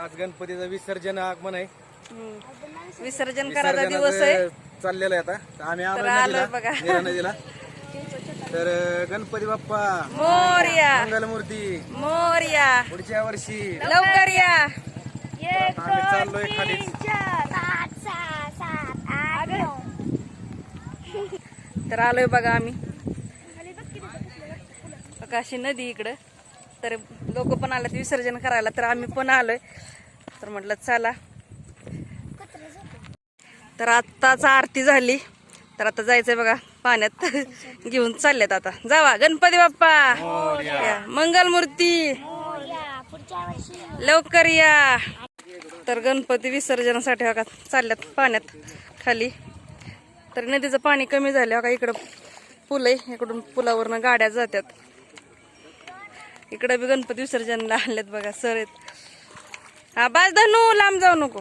आज गणपतीचं विसर्जन आगमन आहे. हम्म. विसर्जन करायचा दिवस आहे. विसर्जनाचं चाललेलं आहे आता. तर आम्ही नदीला बघा. नीरा नदीला तर अं, गणपती बाप्पा. मोर्या. मंगलमूर्ती. मोर्या. पुढच्या वर्षी. लवकर या. आम्ही चाललोय खाली. तर आलोय बघा आम्ही. बघा अशी नदी इकडं. तर लोक पण आलेत विसर्जन करायला तर आम्ही पण आलोय. तर म्हटलं चला. तर आत्ताच आरती झाली. तर आता जायचंय बघा पाण्यात घेऊन चालल्यात आता. जावा गणपती बाप्पा! या. मंगलमूर्ती! लवकर या! तर गणपती विसर्जनासाठी बघा चालल्यात पाण्यात खाली. तर नदीचं पाणी कमी झालं बघा इकडं पुलं आहे इकडून पुलावरनं गाड्या जातात इकडं बी गणपती विसर्जनला आणलेत बघा सर आहेत. हा बाज धनू लांब जाऊ नको.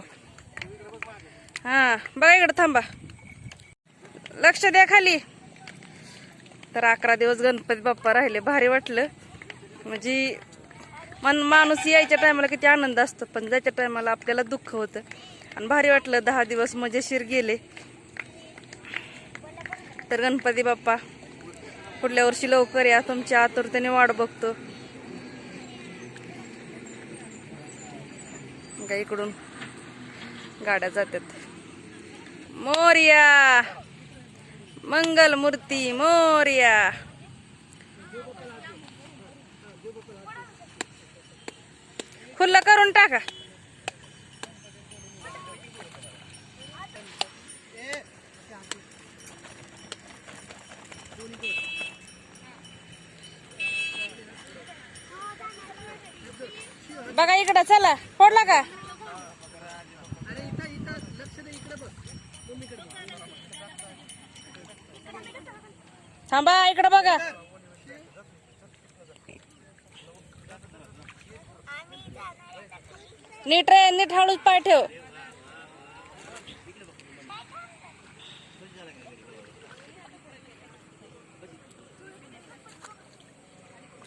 हा बघा इकडं थांबा. लक्ष द्या खाली. तर अकरा दिवस गणपती बाप्पा राहिले भारी वाटलं. म्हणजे मन माणूस यायच्या टायमाला किती आनंद असतो पण जायच्या टायमाला आपल्याला दुःख होतं. आणि भारी वाटलं दहा दिवस मजेशीर गेले. तर गणपती बाप्पा पुढल्या वर्षी लवकर या तुमच्या आतुरतेने वाट बघतो. का इकडून? गाड्या जातात मोर्या! मंगल मूर्ती मोर्या! खुल्लं करून टाका. बघा इकडं चला. पडला का? थांबा इकडं बघा. नीट रे नीट हळूच पाय ठेव.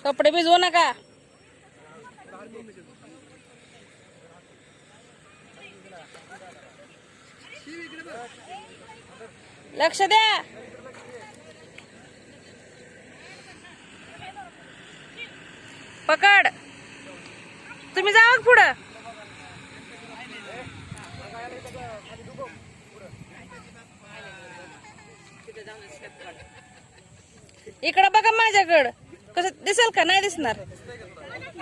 कपडे भिजवू नका. लक्ष द्या. पकड. तुम्ही जावा पुढं. इकडं बघा माझ्याकडं. कसं दिसेल का? नाही दिसणार.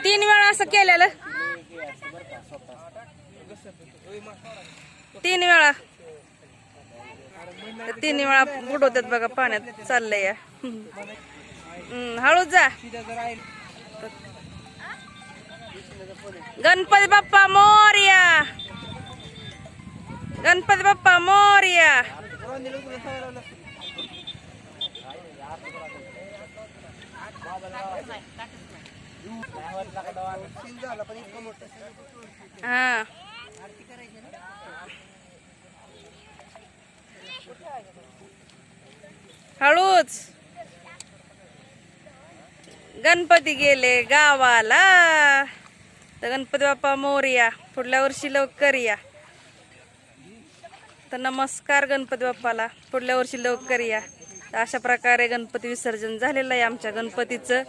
तीन वेळा असं केलेलं. तीन वेळा. तीन वेळा बुडवतात बघा पाण्यात चाललंय हळूच जा. गणपती बाप्पा मोर्या गणपती बाप्पा मोर्या हा हळूच गणपती गेले गावाला. तर गणपती बाप्पा मोरया पुढल्या वर्षी लवकर या. तर नमस्कार गणपती बाप्पाला पुढल्या वर्षी लवकर या. तर अशा प्रकारे गणपती विसर्जन झालेलं आहे आमच्या गणपतीचं.